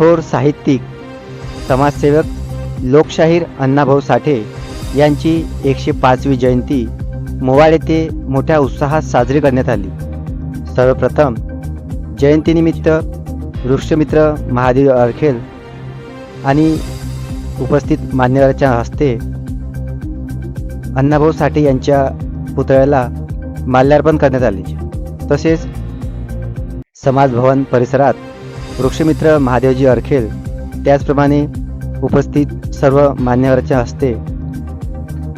थोर साहित्यिक समाजसेवक लोकशाहीर अण्णाभाऊ साठे यांची एकशे पाचवी जयंती मोवाड येथे मोठ्या उत्साहात साजरी करण्यात आली. सर्वप्रथम जयंतीनिमित्त वृक्षमित्र महादेव अरखेल आणि उपस्थित मान्यवरांच्या हस्ते अण्णाभाऊ साठे यांच्या पुतळ्याला माल्यार्पण करण्यात आले. तसेच समाजभवन परिसरात वृक्षमित्र महादेवजी अरखेल त्याचप्रमाणे उपस्थित सर्व मान्यवरांच्या हस्ते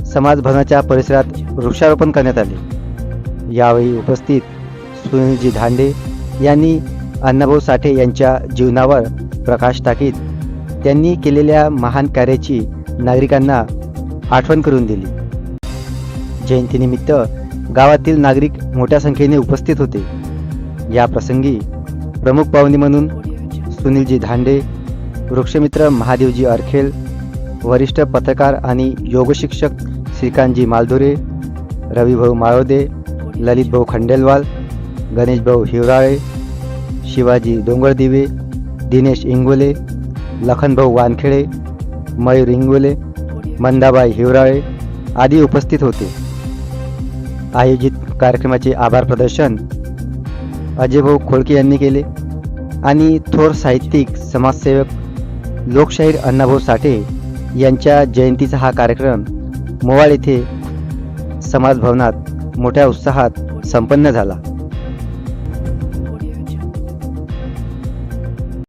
समाजभवनाच्या परिसरात वृक्षारोपण करण्यात आले. यावेळी उपस्थित सुनीलजी धांडे यांनी अण्णाभाऊ साठे यांच्या जीवनावर प्रकाश टाकीत त्यांनी केलेल्या महान कार्याची नागरिकांना आठवण करून दिली. जयंतीनिमित्त गावातील नागरिक मोठ्या संख्येने उपस्थित होते. या प्रसंगी प्रमुख पाहुणे म्हणून सुनीलजी धांडे वृक्षमित्र महादेवजी अरखेल वरिष्ठ पत्रकार आणि योगशिक्षक श्रीकांतजी मालधुरे रविभाऊ माळोदे ललितभाऊ खंडेलवाल गणेशभाऊ हिवराळे शिवाजी डोंगरदिवे दिनेश इंगोले लखनभाऊ वानखेडे मयूर इंगोले मंदाबाई हिवराळे आदी उपस्थित होते. आयोजित कार्यक्रमाचे आभार प्रदर्शन अजयभाऊ खोळके यांनी केले. आणि थोर साहित्यिक समाजसेवक लोकशाहीर अण्णाभाऊ साठे यांच्या जयंतीचा हा कार्यक्रम मोवाळ येथे समाज भवनात मोठ्या उत्साहात संपन्न झाला.